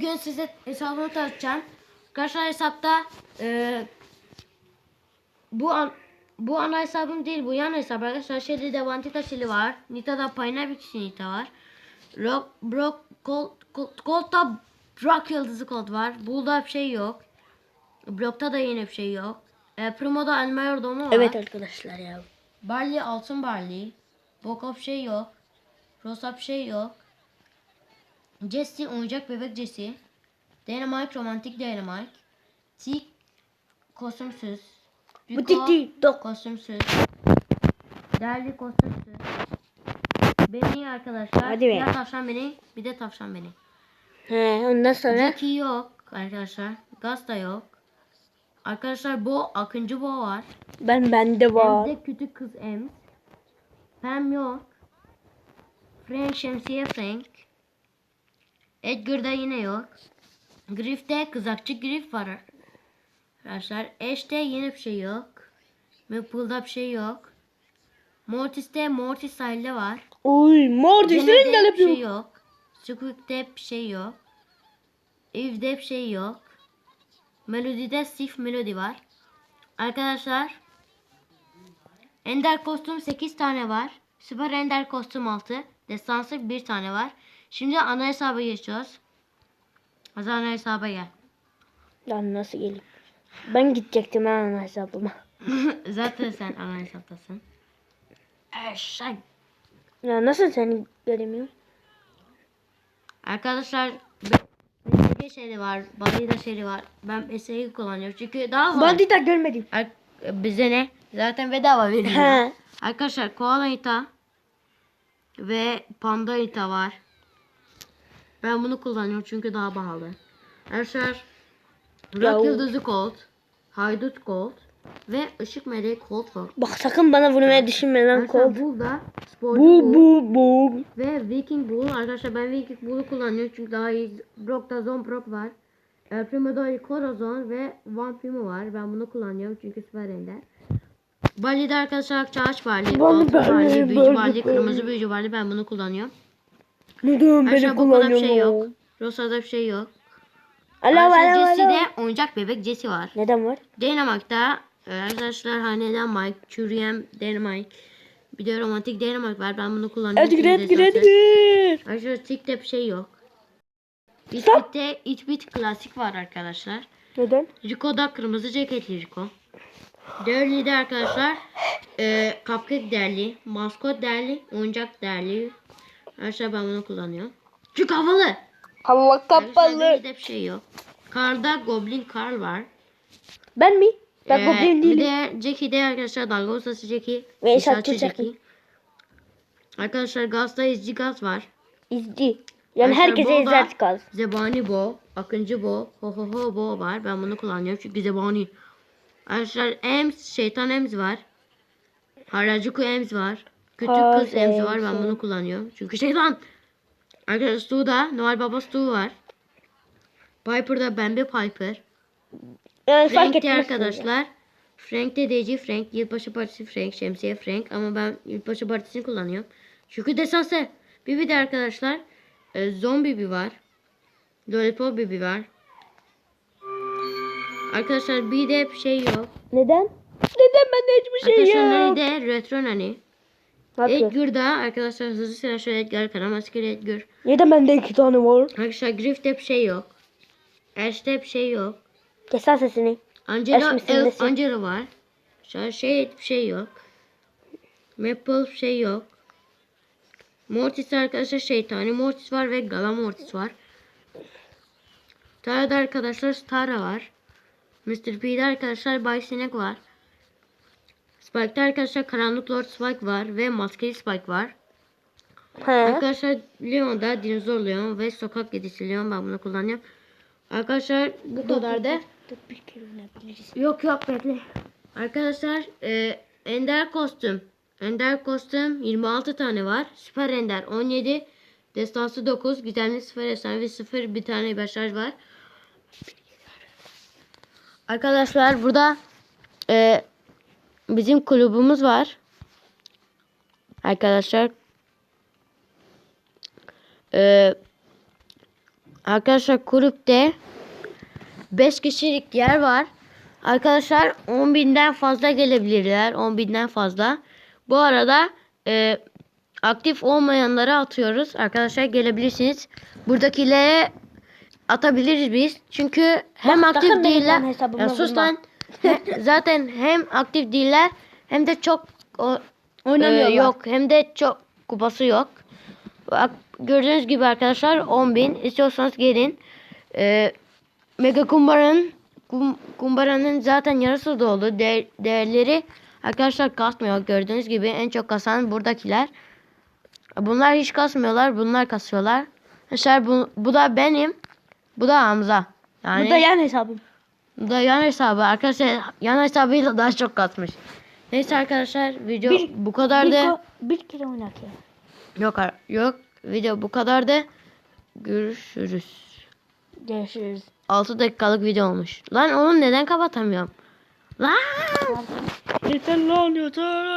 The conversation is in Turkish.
Bugün size hesabımı tanıtacağım. Arkadaşlar hesapta e, bu an, bu ana hesabım değil bu yan hesap arkadaşlar. Şeyde de Vantita Şili var. Nita'da bir kişi Nita var. Rock, Brock, Colt, Colt, Colt'ta Rock yıldızı Colt var. Bull'da bir şey yok. Brock'ta da yine bir şey yok. E, Primo'da El Mayor Domo var. Evet arkadaşlar ya. Barley altın Barley. Bokop şey yok. Rosa bir şey yok. Jesse oyuncak bebek Jesse. Dynamite romantik Dynamite. Tik kostümsüz. Bu Rico, tik tik dok. kostümsüz. Derli kostümsüz. Beni arkadaşlar. Hadi be. Tavşan beni. Bir de tavşan beni. He, ondan sonra Jackie yok arkadaşlar. Gaz da yok. Arkadaşlar bu Akıncı Bo var. ben bende var. Emz'de küçük kız Ems. Pam yok. Frank şemsiye Frank. Edgar'da yine yok. Griff'te kızakçı Griff var. Arkadaşlar Ash'te yine bir şey yok. Maple'da bir şey yok. Mortis'te Mortis sahilde var. Jenny'de senin de bir şey yok. Squeak'te bir şey yok. Eve'de bir şey yok. Melody'de Sif Melody var. Arkadaşlar Ender kostüm 8 tane var. Süper Ender kostüm 6. Destansı 1 tane var. Şimdi ana hesaba geçiyoruz. Hadi ana hesaba gel. Lan nasıl geleyim? Ben gidecektim ha ana hesabıma. Zaten sen ana hesaptasın. Eşek. Ya nasıl sen gelemiyorsun? Arkadaşlar BSG şeyi var. Balida şeyi var. Ben BSG'yi kullanıyorum. Çünkü daha kolay. Bandita görmedim. Ar- bize ne? Zaten bedava veriyor. Arkadaşlar koala ita ve panda ita var. Ben bunu kullanıyorum çünkü daha pahalı. Arkadaşlar Rock Yıldızı Colt, Haydut Colt ve Işık Meleği Colt var. Bak sakın bana vurmaya düşünme lan kol. Arkadaşlar burada Sporcu Bu bu bu. ve Viking Bull. Arkadaşlar ben Viking Bull'u kullanıyorum çünkü daha iyi. Brock'ta Zonproc var. El Primo'da Corazon ve Van Primo var. Ben bunu kullanıyorum çünkü süper ender. Bali'de arkadaşlar Çağaç Bali, Altın Bali, Büyücü Bali. Kırmızı Büyücü Bali. Ben bunu kullanıyorum. Neden beni Arkadaşlar Boko'da bir şey yok. Rosa'da bir şey yok. Alo Arkadaşlar alo alo. Jesse'de oyuncak bebek Jesse var. Neden var? Dynamite'da e, arkadaşlar haneden Mike, Çürüyem, Dynamite. Bir de romantik Dynamite var. Ben bunu kullanıyorum. Edgar çünkü Edgar destansı. Edgar. Arkadaşlar Tik'te bir şey yok. Itbit'te Itbit klasik var arkadaşlar. Neden? Rico'da kırmızı ceketli Rico. Derli'de arkadaşlar e, cupcake derli, maskot derli, oyuncak derli. Arkadaşlar ben bunu kullanıyorum. Çünkü havalı. Hava kapalı. Bir şey yok. Karda Goblin Karl var. Ben mi? Ben Ee, goblin Bir değilim. de Jackie'de arkadaşlar dalga ustası Jackie. Ve inşaatçı Jackie. Arkadaşlar Gaz'da izci Gaz var. İzci. Yani Arkadaşlar herkese izler kal. Zebani Bo, Akıncı Bo, Ho Ho Ho Bo var. Ben bunu kullanıyorum çünkü Zebani. Arkadaşlar Ems, Şeytan Ems var. Harajuku Ems var. Küçük Ha, kız Ems var. Ben bunu kullanıyorum. Çünkü şeytan. Arkadaşlar Stu'da Noel Baba Stu var. Piper'da Bambi Piper. Yani fark Frank'te arkadaşlar. Frank'te DC Frank, Yılbaşı Partisi Frank, Şemsiye Frank ama ben Yılbaşı Partisi'ni kullanıyorum. Çünkü desansı. Bibi de arkadaşlar e, Zombi Bibi var. Lollipop Bibi var. Arkadaşlar bir de bir şey yok. Neden? Neden bende hiçbir şey arkadaşlar yok? nerede? Retro Nani. Ne yapıyor? Edgar'da arkadaşlar hızlı slasher Edgar, Karamaskeli Edgar. Neden bende iki tane var? Arkadaşlar Griff'te bir şey yok. Ash'te bir şey yok. Kes lan sesini. Angela, mısın Elf? Angela var. Şu şey bir şey yok. Maple şey yok. Mortis arkadaşlar şeytani Mortis var ve Gala Mortis var. Tara'da arkadaşlar Stara var. Mr. P'de arkadaşlar Bay Sinek var. Spike'da arkadaşlar Karanlık Lord Spike var ve Maskeli Spike var. He. Arkadaşlar Leon'da Dinozor Leon ve Sokak Kedisi Leon ben bunu kullanıyorum. Arkadaşlar bu kadar da. Yok yok bekle. Arkadaşlar e, Ender kostüm. Ender kostüm 26 tane var. Süper Ender 17. Destansı 9. Gizemli 0 efsanevi 0 bir tane başarı var. Arkadaşlar burada e, bizim kulübümüz var. Arkadaşlar e, Arkadaşlar kulüpte 5 kişilik yer var. Arkadaşlar 10 binden fazla gelebilirler. 10 binden fazla. Bu arada e, aktif olmayanları atıyoruz. Arkadaşlar gelebilirsiniz. Buradakilere atabiliriz biz. Çünkü hem Bak, aktif değiller. Ya sus lan. Zaten hem aktif değiller hem de çok o, Oynamıyorlar. ee, yok hem de çok kupası yok. Bak, gördüğünüz gibi arkadaşlar 10.000 istiyorsanız gelin. Ee, Mega kumbaranın kum, kumbaranın zaten yarısı dolu. Değer- değerleri arkadaşlar kasmıyor. Gördüğünüz gibi en çok kasan buradakiler. Bunlar hiç kasmıyorlar. Bunlar kasıyorlar. Arkadaşlar bu, bu da benim. Bu da Hamza. Yani Bu da yan hesabım. Da yan hesabı. Arkadaşlar yan hesabıyla daha çok kasmış. Neyse arkadaşlar video Bir- bu kadardı. Bir, ko- bir kere oynak ya. Yok yok. Video bu kadardı. Görüşürüz. Görüşürüz. 6 dakikalık video olmuş. Lan onu neden kapatamıyorum? Lan! Yeter lan yeter.